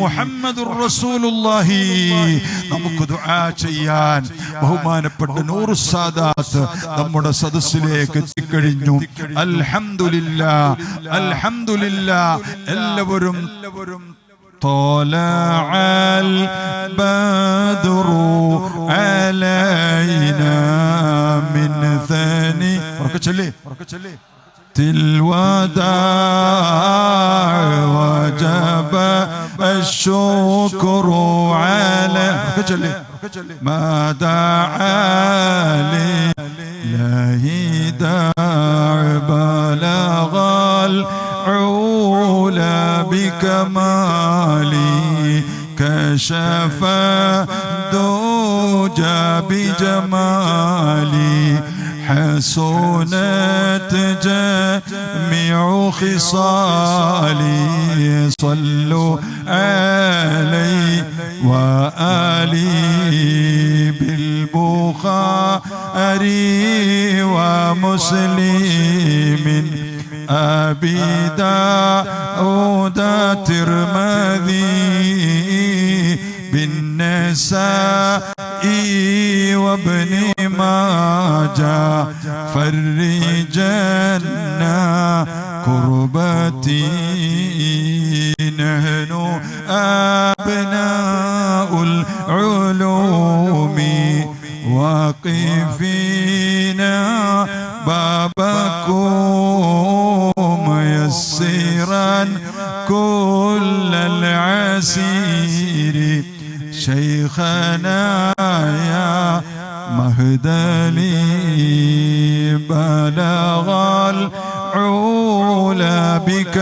മുഹമ്മദുർ റസൂലുള്ളാഹി നമുക്ക് ദുആ ചെയ്യാൻ ബഹുമാനപ്പെട്ട നൂറ് സാദാത്ത് നമ്മുടെ സദസ്സിലേക്ക് എത്തിക്കഴിഞ്ഞു അൽഹംദുലില്ലാ അൽഹംദുലില്ലാ എല്ലാവരും എല്ലാവരും طلع البدر علينا من ثاني وركتشلي وركتشلي الوداع وجب الشكر على ما دعا لله داع بلغ العلا بكمالي كشف الدجى بجمالي حسنت جميع خصالي صلوا علي وآلي بالبخاري ومسلم. أبي داود الترمذي بالنساء وابن ماجه فرجنا كربتي. نحن أبناء العلوم واقفين. بابكم يسيرا كل العسير. شيخنا يا مهدلي بلغ العلا بكمالك.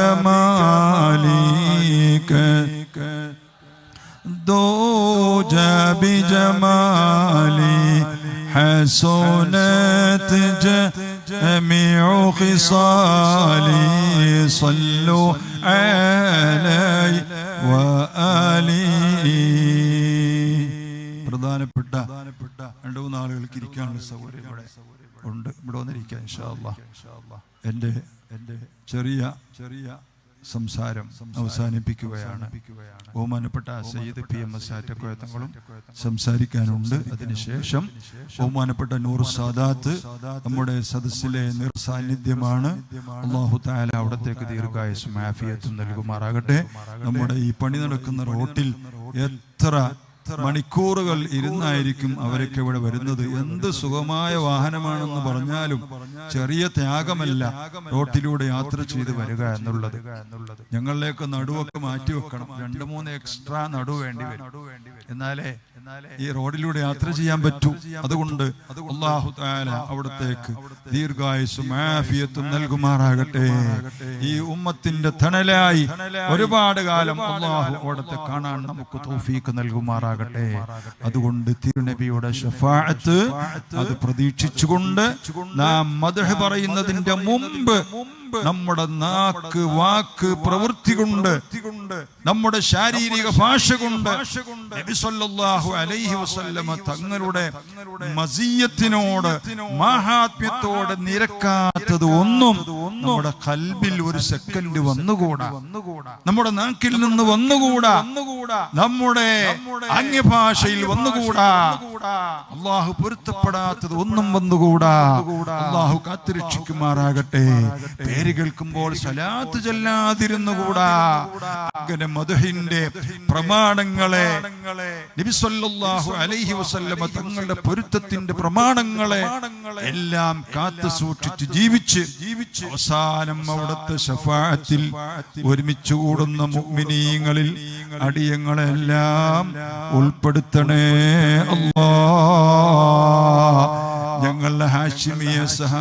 دوجا بجمالي حسنت جميع خصالي. صلوا علي وآلي. പ്രധാനപ്പെട്ട രണ്ടു മൂന്ന് ആളുകൾക്ക് ഇരിക്കാനുള്ള സൗകര്യം ഇവിടെ ഉണ്ട്. ഇവിടെ വന്നിരിക്കാം ഇൻഷാ എന്റെ എന്റെ ചെറിയ ചെറിയ സംസാരം അവസാനിപ്പിക്കുകയാണ്. ബഹുമാനപ്പെട്ട സയ്യിദ് പി എം എസ് ആറ്റക്കോയത്തങ്ങളും സംസാരിക്കാനുണ്ട്. അതിനുശേഷം ബഹുമാനപ്പെട്ട നൂർ സാദാത്ത് നമ്മുടെ സദസ്സിലെ നിർസാന്നിധ്യമാണ് അള്ളാഹു അവിടത്തേക്ക് ദീർഘായുസും ആഫിയത്തും നൽകുമാറാകട്ടെ. നമ്മുടെ ഈ പണി നടക്കുന്ന റോട്ടിൽ എത്ര മണിക്കൂറുകൾ ഇരുന്നായിരിക്കും അവരൊക്കെ ഇവിടെ വരുന്നത്. എന്ത് സുഖമായ വാഹനമാണെന്ന് പറഞ്ഞാലും ചെറിയ ത്യാഗമല്ല റോട്ടിലൂടെ യാത്ര ചെയ്ത് വരിക എന്നുള്ളത്. ഞങ്ങളിലേക്ക് നടുവൊക്കെ മാറ്റി വെക്കണം. രണ്ട് മൂന്ന് എക്സ്ട്രാ നടു വേണ്ടി വരും. എന്നാലേ ഈ റോഡിലൂടെ യാത്ര ചെയ്യാൻ പറ്റൂ. അതുകൊണ്ട് അള്ളാഹു താല അവിടത്തേക്ക് ദീർഘായുസും ആഫിയത്തും നൽകുമാറാകട്ടെ. ഈ ഉമ്മത്തിന്റെ തണലായി ഒരുപാട് കാലം അള്ളാഹു അവിടത്തെ കാണാൻ നമുക്ക് തോഫീക്ക് നൽകുമാറാകട്ടെ. അതുകൊണ്ട് തിരുനബിയുടെ ഷഫാഅത്ത് അത് പ്രതീക്ഷിച്ചുകൊണ്ട് നാം മധു പറയുന്നതിന്റെ മുമ്പ് നമ്മുടെ നാക്ക് വാക്ക് പ്രവൃത്തി കൊണ്ട് നമ്മുടെ ശാരീരിക ഭാഷ കൊണ്ട് അലൈഹി വസല്ലമ തങ്ങളുടെ മസീയത്തിനോട് മഹാത്മ്യത്തോട് നിരക്കാത്തത് ഒന്നും നമ്മുടെ കൽബിൽ ഒരു സെക്കൻഡ് വന്നുകൂടാ. നമ്മുടെ നാക്കിൽ നിന്ന് വന്നുകൂടാ. നമ്മുടെ അന്യഭാഷയിൽ വന്നുകൂടാ. അള്ളാഹു പൊരുത്തപ്പെടാത്തത് ഒന്നും വന്നുകൂടാ. അള്ളാഹു കാത്തുരക്ഷിക്കുമാറാകട്ടെ. പേര് കേൾക്കുമ്പോൾ സലാത്ത് ചൊല്ലാതിരുന്നുകൂടാ. അങ്ങനെ മധുഹിന്റെ പ്രമാണങ്ങളെ നബിസ്വല്ലാഹു അലൈഹി വസല്ലമ തങ്ങളുടെ പൊരുത്തത്തിന്റെ പ്രമാണങ്ങളെ എല്ലാം കാത്തു സൂക്ഷിച്ച് ജീവിച്ച് ജീവിച്ച് അവസാനം അവിടുത്തെ ശഫാത്തിൽ ഒരുമിച്ച് കൂടുന്ന മുഅ്മിനീങ്ങളിൽ അടിയങ്ങളെല്ലാം ഉൾപ്പെടുത്തണേ അല്ലാ ഞങ്ങളുടെ ഹാഷിമിയ സഹ